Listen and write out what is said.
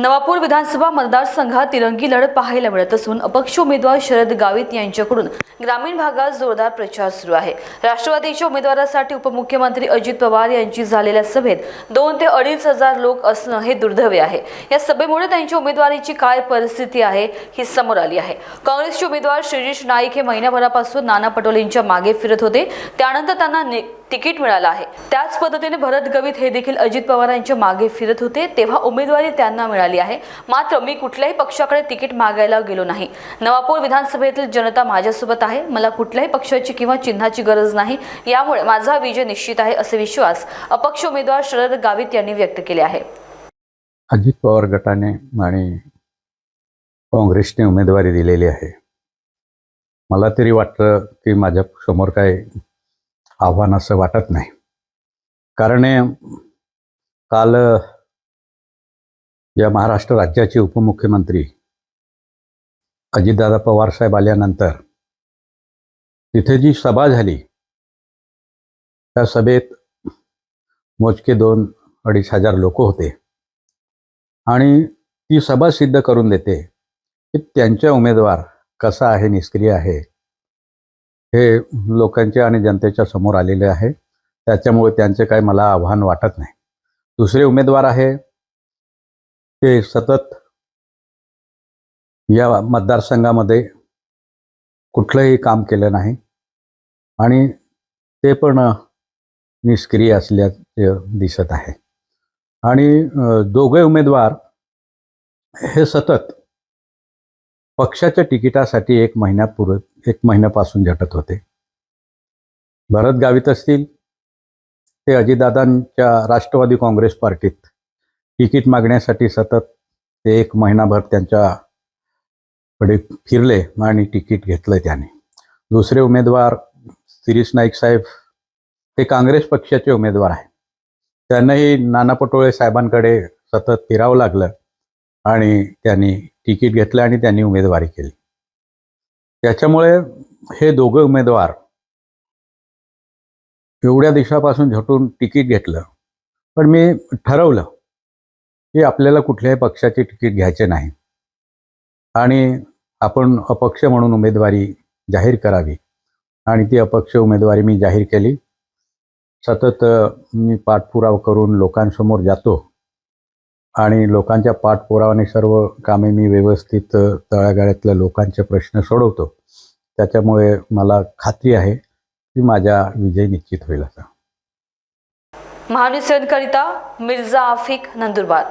नवापूर विधानसभा मतदारसंघात तिरंगी लढत पाहायला मिळत असून अपक्ष उमेदवार शरद गावित यांच्याकडून ग्रामीण भागात जोरदार प्रचार सुरू आहे. राष्ट्रवादीच्या उमेदवारासाठी उपमुख्यमंत्री अजित पवार यांची झालेल्या सभेत दोन ते अडीच हजार लोक असणं हे दुर्दैवी आहे. या सभेमुळे त्यांच्या उमेदवारीची काय परिस्थिती आहे ही समोर आली आहे. काँग्रेसचे उमेदवार श्रीजिश नाईक हे महिन्याभरापासून नाना पटोलेंच्या मागे फिरत होते. त्यानंतर त्यांना तिकीट मिळालं आहे. त्याच पद्धतीने भरत गवित हे देखील अजित पवार यांच्या मागे फिरत होते. तेव्हा उमेदवारी त्यांना मिळाली आहे. मात्र मी कुठल्याही पक्षाकडे तिकीट मागायला गेलो नाही. नवापूर विधानसभेतील जनता माझ्यासोबत आहे. मला कुठल्याही पक्षाची किंवा चिन्हाची गरज नाही. यामुळे माझा विजय निश्चित आहे असे विश्वास अपक्ष उमेदवार शरद गावित यांनी व्यक्त केले आहे. अजित पवार गटाने आणि काँग्रेसने उमेदवारी दिलेली आहे. मला तरी वाटतं की माझ्यासमोर काय आव्हान असं वाटत नाही. कारण हे काल या महाराष्ट्र राज्याचे उपमुख्यमंत्री अजितदादा पवार साहेब आल्यानंतर तिथे जी सभा झाली त्या सभेत मोजके दोन अडीच हजार लोक होते. आणि ती सभा सिद्ध करून देते की त्यांच्या उमेदवार कसा आहे निष्क्रिय आहे हे लोकांच्या आणि जनतेच्या समोर आलेले आहे. त्याच्यामुळे त्यांचे काही मला आव्हान वाटत नाही. दुसरे उमेदवार आहे ते सतत या मतदारसंघामध्ये कुठलंही काम केलं नाही. आणि ते पण निष्क्रिय असल्याचे दिसत आहे. आणि दोघे उमेदवार हे सतत पक्षाच्या तिकिटासाठी एक महिन्यापूर्व एक महिन्यापासून झटत होते. भरत गावित असतील ते अजितदादांच्या राष्ट्रवादी काँग्रेस पार्टीत तिकीट मागण्यासाठी सतत ते एक महिनाभर त्यांच्याकडे फिरले आणि तिकीट घेतलं त्याने. दुसरे उमेदवार शिरीष नाईक साहेब ते काँग्रेस पक्षाचे उमेदवार आहे त्यांनाही नाना पटोळे साहेबांकडे सतत फिरावं लागलं आणि त्यांनी तिकीट घेतलं आणि त्यांनी उमेदवारी केली. त्याच्यामुळे हे दोघं उमेदवार एवढ्या दिवसापासून झटून तिकीट घेतलं. पण मी ठरवलं की आपल्याला कुठल्याही पक्षाचे तिकीट घ्यायचे नाही. आणि आपण अपक्ष म्हणून उमेदवारी जाहीर करावी. आणि ती अपक्ष उमेदवारी मी जाहीर केली. सतत मी पाठपुरावा करून लोकांसमोर जातो. आणि लोकांच्या पाठपुरावाने सर्व कामे मी व्यवस्थित तळागाळ्यातल्या लोकांचे प्रश्न सोडवतो. त्याच्यामुळे मला खात्री आहे की माझा विजय निश्चित होईल असा. महानुसरणकरिता मिर्झा आफिक नंदुरबार.